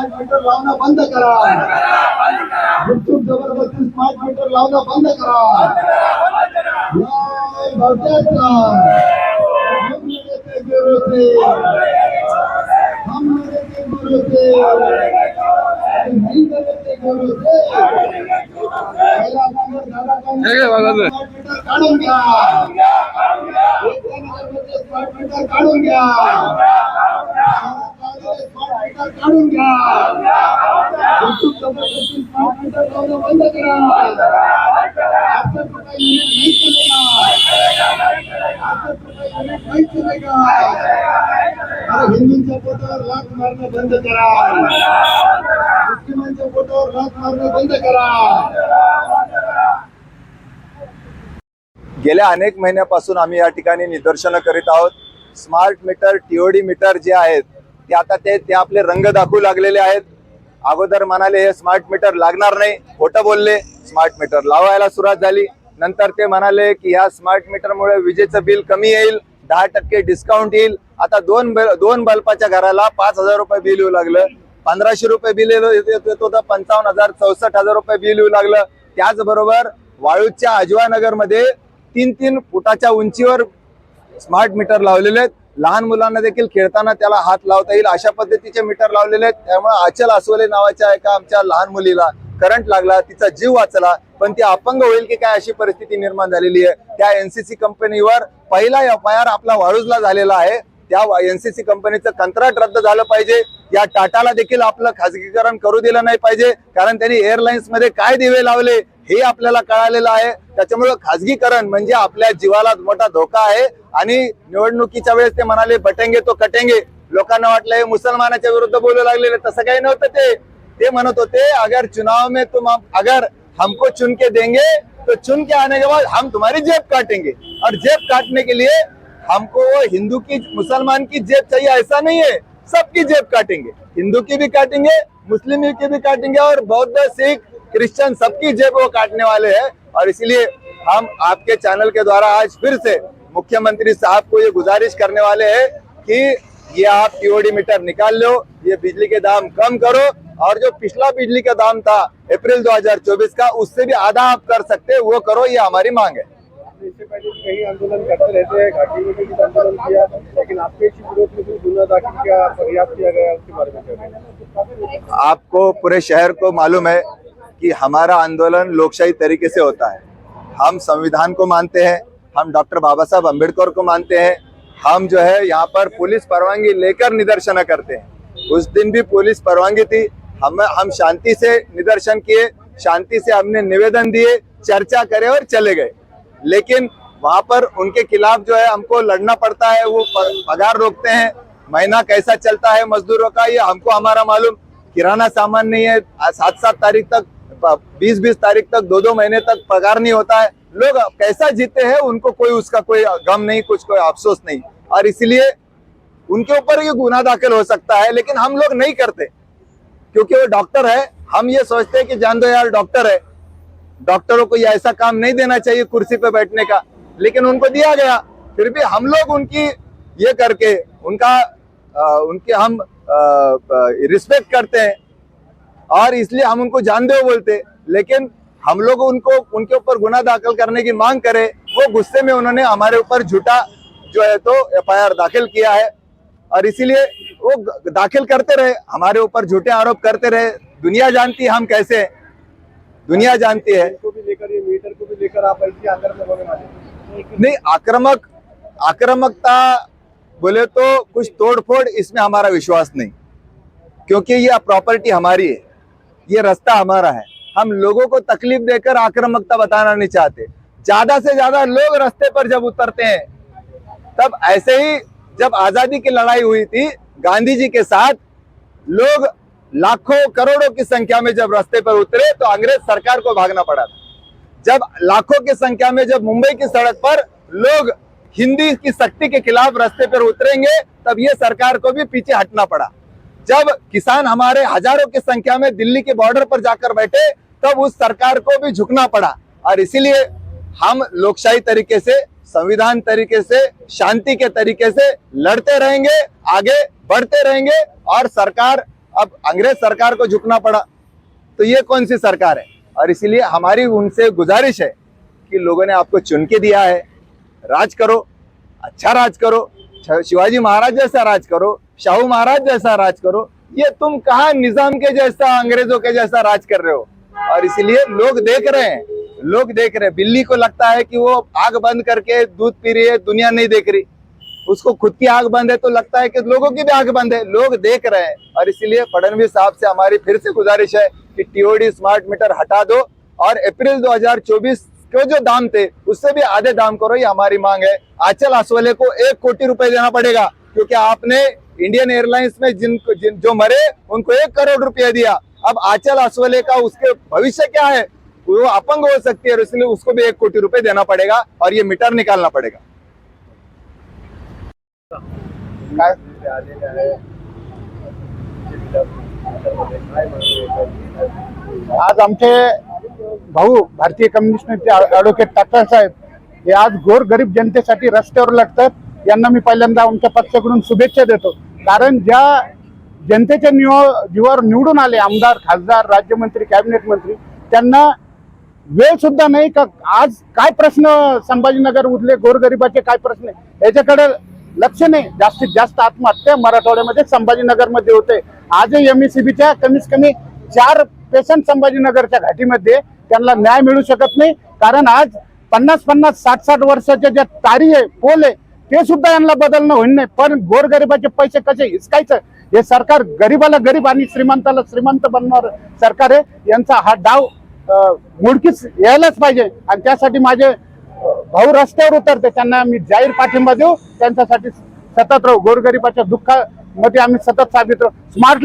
Smart meter लावणं बंद करा गुपचूप जबरदस्ती स्मार्ट मीटर लावणं बंद करा न्याय भावट्याचा हम लढते गुरु से हम लढते गुरु से नहीं लढते गुरु से पहिला नंबर झाला का? स्मार्ट मीटर काढून घ्या विद्यानगरमध्ये स्मार्ट मीटर काढून घ्या स्मार्ट मीटर काढून घ्या. बंद करा. आपल्या नाही चलेगा अरे हिंदूंच्या पोटावर लाथ मारणं बंद करा. मुस्लिमांच्या पोटावर लाथ मारणं बंद करा. गेल्या अनेक महिन्यापासून आम्ही या ठिकाणी निदर्शनं करीत आहोत. स्मार्ट मीटर टीओडी मीटर जे आहेत ते आता ते ते आपले रंग दाखवू लागलेले आहेत. अगोदर म्हणाले हे स्मार्ट मीटर लागणार नाही. खोटं बोलले स्मार्ट मीटर लावायला सुरुवात झाली. नंतर ते म्हणाले की ह्या स्मार्ट मीटरमुळे विजेचं बिल कमी येईल दहा टक्के डिस्काउंट येईल. आता दोन दोन बल्बाच्या घराला पाच हजार रुपये बिल येऊ लागलं. पंधराशे रुपये बिल येलो- येत होतं. पंचावन्न हजार चौसष्ट हजार रुपये बिल येऊ लागलं. त्याचबरोबर वाळूच्या अजवानगरमध्ये तीन तीन फुटाच्या उंचीवर स्मार्ट मीटर लावलेले आहेत. लहान मुलांना देखील खेळताना त्याला हात लावता येईल. अशा पद्धतीचे मीटर लावलेले आहेत. त्यामुळे अचल अस्वले नावाच्या एका आमच्या लहान मुलीला करंट लागला. तिचा जीव वाचला. पण ती अपंग होईल की काय अशी परिस्थिती निर्माण झालेली आहे. त्या एनसीसी कंपनीवर पहिला एफ आय आर आपला वाळूजला झालेला आहे. त्या एनसीसी कंपनीचं कंत्राट रद्द झालं पाहिजे. या टाटाला देखील आपलं खाजगीकरण करू दिलं नाही पाहिजे. कारण त्यांनी एअरलाइन्समध्ये काय दिवे लावले हे आपल्याला कळालेलं आहे. त्याच्यामुळे खाजगीकरण म्हणजे आपल्या जीवाला मोठा धोका आहे. ते म्हणाले, बटेंगे तो कटेंगे. लोकांना मुसलमानाच्या विरुद्ध बोलू लागलेले. तसं काही नव्हतं होते, अगर चुनाव में तुम अगर हमको चुन के देंगे तो चुन के आने के बाद हम तुम्हारी जेब काटेंगे. और जेब काटने के लिए हमको हिंदू की, मुसलमान की जेब चाहिए, ऐसा नहीं है। सबकी जेब काटेंगे। हिंदू की भी काटेंगे, मुस्लिम की भी काटेंगे और बौद्ध, सिख, क्रिश्चियन सबकी जेब वो काटने वाले हैं। और इसलिए हम आपके चैनल के द्वारा आज फिर से मुख्यमंत्री साहब को ये गुजारिश करने वाले हैं कि ये आप टीओडी मीटर निकाल लो ये बिजली के दाम कम करो और जो पिछला बिजली का दाम था अप्रैल 2024 का उससे भी आधा आप कर सकते हैं वो करो ये हमारी मांग है। इससे पहले कई आंदोलन करते रहते हैं घाटी में भी कुछ आंदोलन किया लेकिन आपके विरोध में गुना दाखिल किया फरियाद किया गया उसके बारे में? आपको पूरे शहर को मालूम है कि हमारा आंदोलन लोकशाही तरीके से होता है। हम संविधान को मानते हैं हम डॉक्टर बाबा साहब अंबेडकर को मानते हैं। हम जो है यहाँ पर पुलिस परवानगी लेकर निदर्शन करते हैं। उस दिन भी पुलिस परवानगी थी। हम हम शांति से निदर्शन किए, शांति से हमने निवेदन दिए, चर्चा करे और चले गए। लेकिन वहाँ पर उनके खिलाफ जो है हमको लड़ना पड़ता है, वो पगार रोकते हैं। महीना कैसा चलता है मजदूरों का, ये हमको हमारा मालूम। किराना सामान नहीं है सात सात तारीख तक बीस बीस तारीख तक दो दो महीने तक पगार नहीं होता है। लोग कैसा जीते हैं उनको कोई उसका कोई गम नहीं कुछ कोई अफसोस नहीं। और इसलिए उनके ऊपर ये गुना दाखिल हो सकता है लेकिन हम लोग नहीं करते। क्योंकि वो डॉक्टर है हम ये सोचते हैं कि जान दो यार डॉक्टर है। डॉक्टरों को ये ऐसा काम नहीं देना चाहिए कुर्सी पे बैठने का। लेकिन उनको दिया गया फिर भी हम लोग उनकी ये करके उनका अ, उनके हम रिस्पेक्ट करते हैं। और इसलिए हम उनको जानते हो बोलते लेकिन हम लोग उनको उनके ऊपर गुना दाखिल करने की मांग करें वो गुस्से में उन्होंने हमारे ऊपर झूठा जो है तो एफआईआर दाखिल किया है। और इसीलिए वो दाखिल करते रहे हमारे ऊपर झूठे आरोप करते रहे। दुनिया जानती है हम कैसे हैं। दुनिया जानती है। इसको भी लेकर ये मीटर को भी लेकर आप ऐसे आंदोलन होने वाले नहीं आक्रामक आक्रामकता बोले तो कुछ तोड़फोड़ इसमें हमारा विश्वास नहीं। क्योंकि ये प्रॉपर्टी हमारी है। ये रास्ता हमारा है। हम लोगों को तकलीफ़ देकर आक्रामकता बताना नहीं चाहते। ज़्यादा से ज़्यादा लोग रास्ते पर जब उतरते हैं, तब ऐसे ही जब आज़ादी की लड़ाई हुई थी, गांधी जी के साथ लोग लाखों करोड़ों की संख्या में जब रास्ते पर उतरे तो अंग्रेज़ सरकार को भागना पड़ा था। जब लाखों की संख्या में जब मुंबई की सड़क पर लोग हिंदी की शक्ति के खिलाफ रास्ते पर उतरेंगे, तब ये सरकार को भी पीछे हटना पड़ा। जब किसान हमारे हज़ारों की संख्या में दिल्ली के बॉर्डर पर जाकर बैठे तब उस सरकार को भी झुकना पड़ा। और इसीलिए हम लोकशाही तरीके से, संविधान तरीके से, शांति के तरीके से लड़ते रहेंगे, आगे बढ़ते रहेंगे और सरकार, अब अंग्रेज़ सरकार को झुकना पड़ा। तो ये कौन सी सरकार है? और इसीलिए हमारी उनसे गुजारिश है कि लोगों ने आपको चुन के दिया है। राज करो अच्छा राज करो शिवाजी महाराज जैसा राज करो, शाहू महाराज जैसा राज करो, ये तुम कहा निज़ाम के जैसा, अंग्रेज़ों के जैसा राज कर रहे हो? और इसीलिए लोग देख रहे हैं। लोग देख रहे हैं। बिल्ली को लगता है कि वो आग बंद करके दूध पी रही है, दुनिया नहीं देख रही। उसको खुद की आग बंद है तो लगता है कि लोगों की भी आग बंद है। लोग देख रहे हैं। और इसीलिए फडणवीस साहब से हमारी फिर से गुजारिश है कि टीओडी स्मार्ट मीटर हटा दो और अप्रैल 2024 के जो दाम थे, उससे भी आधे दाम करो, ये हमारी मांग है। आंचल आसवाले को एक कोटी रुपए देना पड़ेगा, क्योंकि आपने इंडियन एयरलाइंस में जिनको जिन, जो मरे, उनको एक करोड़ रुपया दिया। अब आंचल असवले का उसके भविष्य क्या है? वो अपंग हो सकती है इसलिए उसको भी एक कोटी रुपए देना पड़ेगा और ये मीटर निकालना पड़ेगा। काय? आज आमचे भाऊ भारतीय कम्युनिस्टचे ॲडव्होकेट टाटा साहेब हे आज गोर गरीब जनतेसाठी रस्त्यावर लागतात यांना मी पहिल्यांदा आमच्या पक्षाकडून शुभेच्छा देतो. कारण ज्या जनतेच्या निव जीवावर निवडून आले आमदार खासदार राज्यमंत्री कॅबिनेट मंत्री त्यांना वेळ सुद्धा नाही का आज काय प्रश्न संभाजीनगर उरले गोरगरिबाचे काय प्रश्न याच्याकडे लक्ष नाही. जास्तीत जास्त आत्महत्या मराठवाड्यामध्ये संभाजीनगरमध्ये होते. आजही एमईसीबीच्या कमीत कमी चार पेशंट संभाजीनगरच्या घाटीमध्ये त्यांना न्याय मिळू शकत नाही. कारण आज पन्नास पन्नास साठ साठ वर्षाच्या ज्या तारी आहे पोल आहे ते सुद्धा यांना बदलणं होईल नाही. पण गोरगरिबाचे पैसे कसे हिसकायचं? हे सरकार गरीबाला गरीब आणि श्रीमंताला श्रीमंत बनणार सरकार आहे. यांचा हा डाव मुडकीच यायलाच पाहिजे. आणि त्यासाठी माझे भाऊ रस्त्यावर उतरते. त्यांना मी जाहीर पाठिंबा देऊ. त्यांच्यासाठी सतत राहू. गोरगरिबाच्या दुःखामध्ये आम्ही सतत साबित राहू. स्मार्ट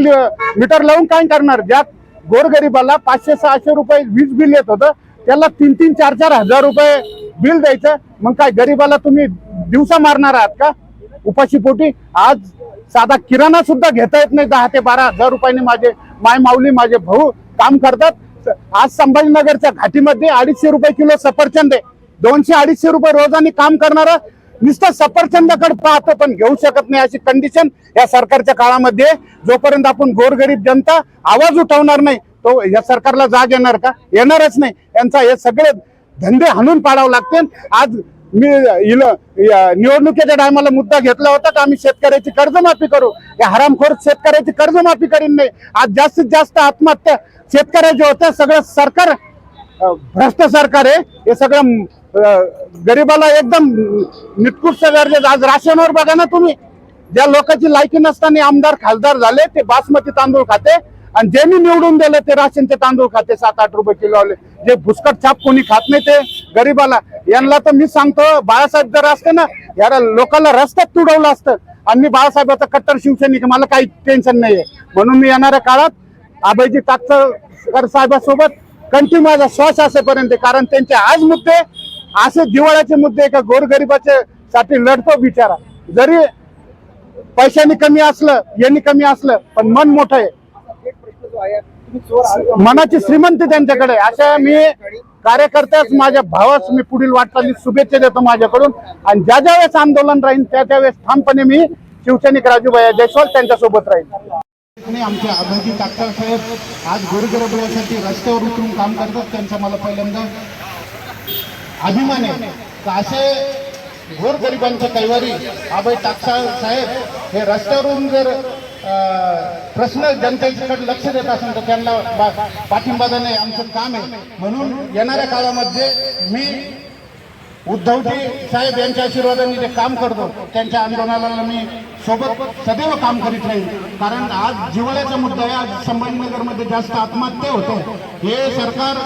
मीटर लावून काय करणार? ज्या गोरगरिबाला पाचशे सहाशे रुपये वीज बिल येत होतं. त्याला तीन तीन चार चार हजार रुपये बिल द्यायचं. मग काय गरीबाला तुम्ही दिवसा मारणार आहात का? उपाशी पोटी आज साधा किराणा सुद्धा घेता येत नाही. दहा ते बारा हजार रुपयाने माझे माय माऊली माझे भाऊ काम करतात. आज संभाजीनगरच्या घाटीमध्ये अडीचशे रुपये किलो सफरचंद आहे. दोनशे अडीचशे रुपये रोजाने काम करणारा नुसतं सफरचंदाकडे पाहतो पण घेऊ शकत नाही अशी कंडिशन या सरकारच्या काळामध्ये. जोपर्यंत आपण गोरगरीब जनता आवाज उठवणार नाही तो या सरकारला जाग येणार का? येणारच नाही. यांचा हे सगळे धंदे हाणून पाडावे लागतील. आज मी इल- या निवडणुकीच्या टायमाला मुद्दा घेतला होता का आम्ही शेतकऱ्याची कर्जमाफी करू? या हरामखोर शेतकऱ्याची कर्जमाफी करीन नाही आज जास्तीत जास्त आत्महत्या शेतकऱ्याच्या होत्या सगळं सरकार भ्रष्ट सरकार आहे. हे सगळं गरीबाला गरिबाला एकदम निटकुट गरजेचं आज राशनवर बघा ना तुम्ही. ज्या लोकांची लायकी नसताना आमदार खासदार झाले ते बासमती तांदूळ खाते. आणि जे मी निवडून दिलं ते राशनचे तांदूळ खाते सात आठ रुपये किलो आले. जे भुसकट छाप कोणी खात नाही ते गरीबाला. यांना तर मी सांगतो बाळासाहेब जर असते ना याला लोकांना रस्त्यात तुडवलं असतं आणि मी बाळासाहेबाचा कट्टर शिवसैनिक मला काही टेन्शन नाहीये म्हणून मी येणाऱ्या काळात आबाईजी टाककर साहेबासोबत कंटिन्यू माझा श्वास असेपर्यंत. कारण त्यांचे आज मुद्दे असे जिवाळ्याचे मुद्दे का गोरगरिबाचे साठी लढतो बिचारा जरी पैशाने कमी असलं यांनी कमी असलं पण मन मोठं आहे? मनाची श्रीमंती त्यांच्याकडे. अशा मी कार्यकर्त्याच माझ्या भावास मी पुढील वाटचाली शुभेच्छा देतो माझ्याकडून. आणि ज्या ज्या वेळेस आंदोलन राहील त्या त्यावेळेस ठामपणे मी शिवसैनिक राजूभाई जयस्वाल त्यांच्यासोबत राहील. आमचे आबाजी टाकसाळ साहेब आज गोरगरिबासाठी रस्त्यावर उतरून काम करतात त्यांचा मला पहिल्यांदा अभिमान आहे. तर असे गोरगरिबांच्या कैवारी आबाई टाकसाळ साहेब हे रस्त्यावरून जर प्रश्न जनतेकडे लक्ष देत असेल तर त्यांना पाठिंबा देणे आमचं काम आहे. म्हणून येणाऱ्या काळामध्ये मी उद्धवजी साहेब यांच्या आशीर्वादाने जे काम करतो त्यांच्या आंदोलनाला मी सोबत सदैव काम करीत राहील कारण आज जिवाळ्याचा मुद्दा आहे आज संभाजीनगरमध्ये जास्त आत्महत्या होते. हे सरकार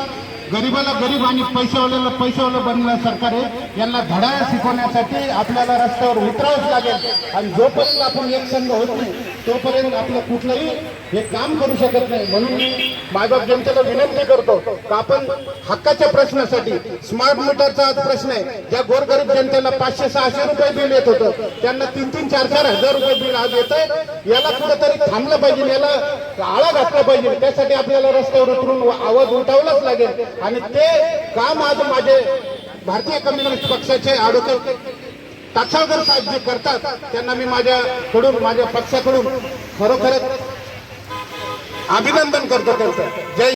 गरीबाला गरीब आणि पैसेवाल्याला पैसेवालं बनलं सरकार आहे. यांना धडा शिकवण्यासाठी आपल्याला रस्त्यावर उतरावंच लागेल. आणि जोपर्यंत आपण एक संघ होत नाही तोपर्यंत आपलं कुठलंही हे काम करू शकत नाही. म्हणून मी मायबाप जनतेला विनंती करतो का आपण हक्काच्या प्रश्नासाठी स्मार्ट मीटरचा आज प्रश्न आहे. ज्या गोरगरीब जनतेला पाचशे सहाशे रुपये बिल येत होतं त्यांना तीन तीन चार चार हजार रुपये बिल आज येत आहे याला कुठेतरी थांबलं पाहिजे याला आळा घातला पाहिजे. त्यासाठी आपल्याला रस्त्यावर उतरून आवाज उठावलाच लागेल. आणि ते काम आज माझे भारतीय कम्युनिस्ट पक्षाचे आडोकर ताक्षाळकर साहेब जे करतात त्यांना मी माझ्याकडून माझ्या पक्षाकडून खरोखरच अभिनंदन करतो त्यांचं. जय